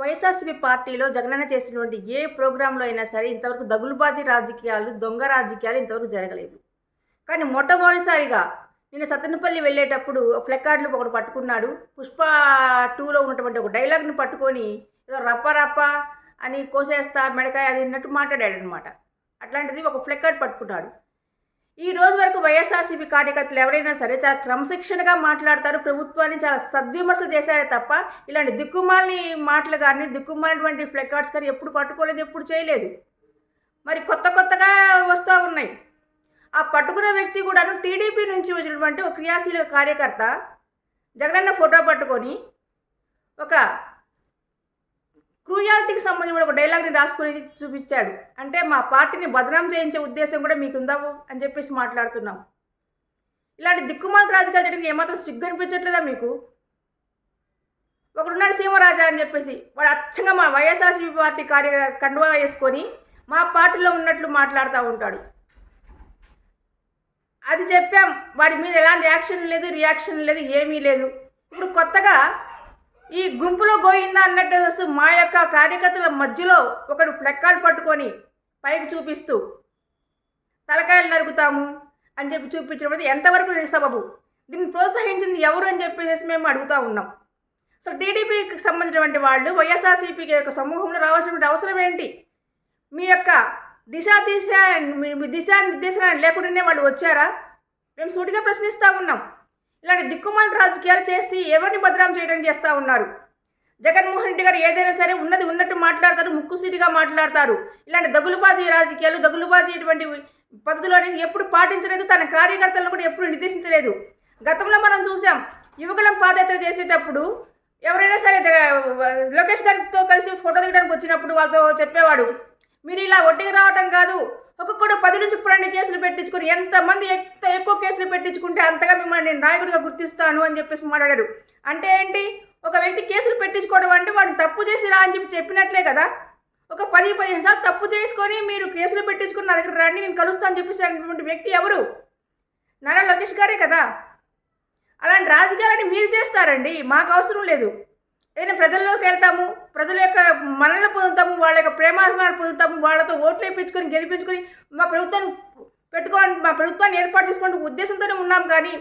వైఎస్ఆర్సీపీ పార్టీలో జగనన్న చేసినటువంటి ఏ ప్రోగ్రాంలో అయినా సరే ఇంతవరకు దగులుబాజీ రాజకీయాలు దొంగ రాజకీయాలు ఇంతవరకు జరగలేదు. కానీ మొట్టమొదటిసారిగా నేను సతనపల్లి వెళ్ళేటప్పుడు ఒక ప్లెకార్డులు ఒకటి పట్టుకున్నాడు. పుష్ప టూలో ఉన్నటువంటి ఒక డైలాగ్ని పట్టుకొని ఏదో రప్ప రప్ప అని కోసేస్తా మెడకాయ అది అన్నట్టు మాట్లాడాడు అనమాట అట్లాంటిది ఒక ఫ్లెక్కార్డ్ పట్టుకున్నాడు. ఈ రోజు వరకు వైఎస్ఆర్సీపీ కార్యకర్తలు ఎవరైనా సరే చాలా క్రమశిక్షణగా మాట్లాడతారు. ప్రభుత్వాన్ని చాలా సద్విమర్శ చేశారే తప్ప ఇలాంటి దిక్కుమాలని మాటలు కానీ దిక్కుమాలినటువంటి ఫ్లెకార్డ్స్ కానీ ఎప్పుడు పట్టుకోలేదు ఎప్పుడు చేయలేదు. మరి కొత్త కొత్తగా వస్తూ ఉన్నాయి. ఆ పట్టుకున్న వ్యక్తి కూడాను టీడీపీ నుంచి వచ్చినటువంటి ఒక క్రియాశీల కార్యకర్త జగనన్న ఫోటో పట్టుకొని ఒక క్రూయాలిటీకి సంబంధించిన ఒక డైలాగ్ని రాసుకుని చూపిస్తాడు. అంటే మా పార్టీని బదనాం చేయించే ఉద్దేశం కూడా మీకు ఉందా అని చెప్పేసి మాట్లాడుతున్నాం. ఇలాంటి దిక్కుమాల రాజకీయాలు చేయడానికి ఏమాత్రం సిగ్గు అనిపించట్లేదా మీకు? ఒకడున్నాడు సీమరాజా అని చెప్పేసి వాడు అచ్చంగా మా వైఎస్ఆర్సీపీ పార్టీ కార్య కండువా వేసుకొని మా పార్టీలో ఉన్నట్లు మాట్లాడుతూ ఉంటాడు. అది చెప్పాం. వాడి మీద ఎలాంటి యాక్షన్ లేదు రియాక్షన్ లేదు ఏమీ లేదు. ఇప్పుడు కొత్తగా ఈ గుంపులో గోయిందా అన్నట్టు మా యొక్క కార్యకర్తల మధ్యలో ఒకడు ఫ్లెక్కాలు పట్టుకొని పైకి చూపిస్తూ తలకాయలు నరుకుతాము అని చెప్పి చూపించడం ఎంతవరకు సబబు? దీన్ని ప్రోత్సహించింది ఎవరు అని చెప్పేసి మేము అడుగుతూ ఉన్నాం. సో టీడీపీకి సంబంధించినటువంటి వాళ్ళు వైఎస్ఆర్సీపీకి యొక్క సమూహంలో రావాల్సినటువంటి అవసరం ఏంటి? మీ యొక్క దిశా దిశ మీ మీ దిశా నిర్దేశన లేకుండానే వాళ్ళు వచ్చారా? మేము సూటిగా ప్రశ్నిస్తూ ఉన్నాం. ఇలాంటి దిక్కుమాల రాజకీయాలు చేసి ఎవరిని భద్రం చేయడం చేస్తూ ఉన్నారు? జగన్మోహన్ రెడ్డి గారు ఏదైనా సరే ఉన్నది ఉన్నట్టు మాట్లాడతారు ముక్కుసూటిగా మాట్లాడతారు. ఇలాంటి దగులుబాజీ రాజకీయాలు దగులుబాజీ ఇటువంటి పద్ధతులు అనేది ఎప్పుడు పాటించలేదు తన కార్యకర్తలను కూడా ఎప్పుడు నిర్దేశించలేదు గతంలో మనం చూసాం యువకులం పాదయాత్ర చేసేటప్పుడు ఎవరైనా సరే జగ లోకేష్ గారితో కలిసి ఫోటో దిగడానికి వచ్చినప్పుడు వాళ్ళతో చెప్పేవాడు మీరు ఇలా ఒట్టికి రావటం కాదు. ఒక్కొక్కడు పది నుంచి పన్నెండు కేసులు పెట్టించుకుని ఎంతమంది ఎంత ఎక్కువ కేసులు పెట్టించుకుంటే అంతగా మిమ్మల్ని నేను నాయకుడిగా గుర్తిస్తాను అని చెప్పేసి మాట్లాడారు. అంటే ఏంటి? ఒక వ్యక్తి కేసులు పెట్టించుకోవడం అంటే వాడిని తప్పు చేసిరా అని చెప్పి చెప్పినట్లే కదా. ఒక పది పదిహేను సార్లు తప్పు చేసుకొని మీరు కేసులు పెట్టించుకుని నా దగ్గర రండి నేను కలుస్తాను అని చెప్పేసి అనేటువంటి వ్యక్తి ఎవరు? నారా లోకేష్ గారే కదా. అలాంటి రాజకీయాలని మీరు చేస్తారండి. మాకు అవసరం లేదు. ఏదైనా ప్రజల్లోకి వెళ్తాము ప్రజల యొక్క మనల్ని పొందుతాము వాళ్ళ యొక్క ప్రేమాభిమానాలు పొందుతాము వాళ్ళతో ఓట్లు వేయించుకొని గెలిపించుకొని మా ప్రభుత్వాన్ని పెట్టుకోవాలి మా ప్రభుత్వాన్ని ఏర్పాటు చేసుకునే ఉద్దేశంతోనే ఉన్నాం కానీ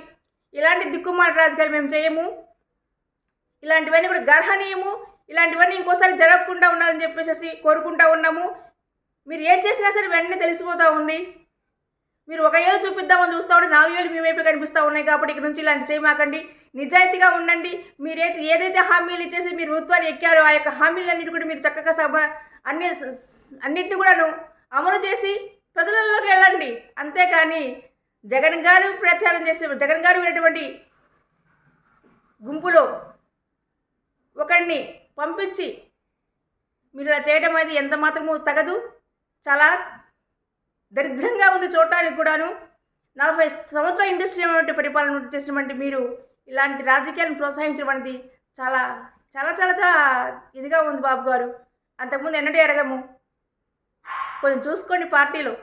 ఇలాంటి దిక్కుమాల రాజకీయాలు మేము చేయము. ఇలాంటివన్నీ కూడా గర్హనీయము. ఇలాంటివన్నీ ఇంకోసారి జరగకుండా ఉండాలని చెప్పేసి కోరుకుంటా ఉన్నాము. మీరు ఏం చేసినా సరే వెంటనే తెలిసిపోతూ ఉంది. మీరు ఒక ఏళ్ళు చూపిద్దామని చూస్తూ ఉంటే నాలుగు ఏళ్ళు మీ వైపు కనిపిస్తూ ఉన్నాయి కాబట్టి ఇక్కడ నుంచి ఇలాంటి చేయమాకండి. నిజాయితీగా ఉండండి. మీరు ఏదైతే హామీలు ఇచ్చేసి మీరు ప్రభుత్వాన్ని ఎక్కారో ఆ యొక్క హామీలన్నిటి కూడా మీరు చక్కగా సభ అన్ని అన్నింటిని కూడాను అమలు చేసి ప్రజలలోకి వెళ్ళండి. అంతేకాని జగన్ గారు ప్రచారం చేసే జగన్ గారు ఉన్నటువంటి గుంపులో ఒకరిని పంపించి మీరు ఇలా చేయడం అనేది ఎంత మాత్రమూ తగదు. చాలా దరిద్రంగా ఉంది చూడటానికి కూడాను. నలభై సంవత్సరాల ఇండస్ట్రీ అనేటువంటి పరిపాలన చేసినటువంటి మీరు ఇలాంటి రాజకీయాలను ప్రోత్సహించడం అనేది చాలా చాలా చాలా చాలా ఇదిగా ఉంది బాబు గారు. అంతకుముందు ఎన్నడూ ఎరగము? కొంచెం చూసుకోండి పార్టీలో.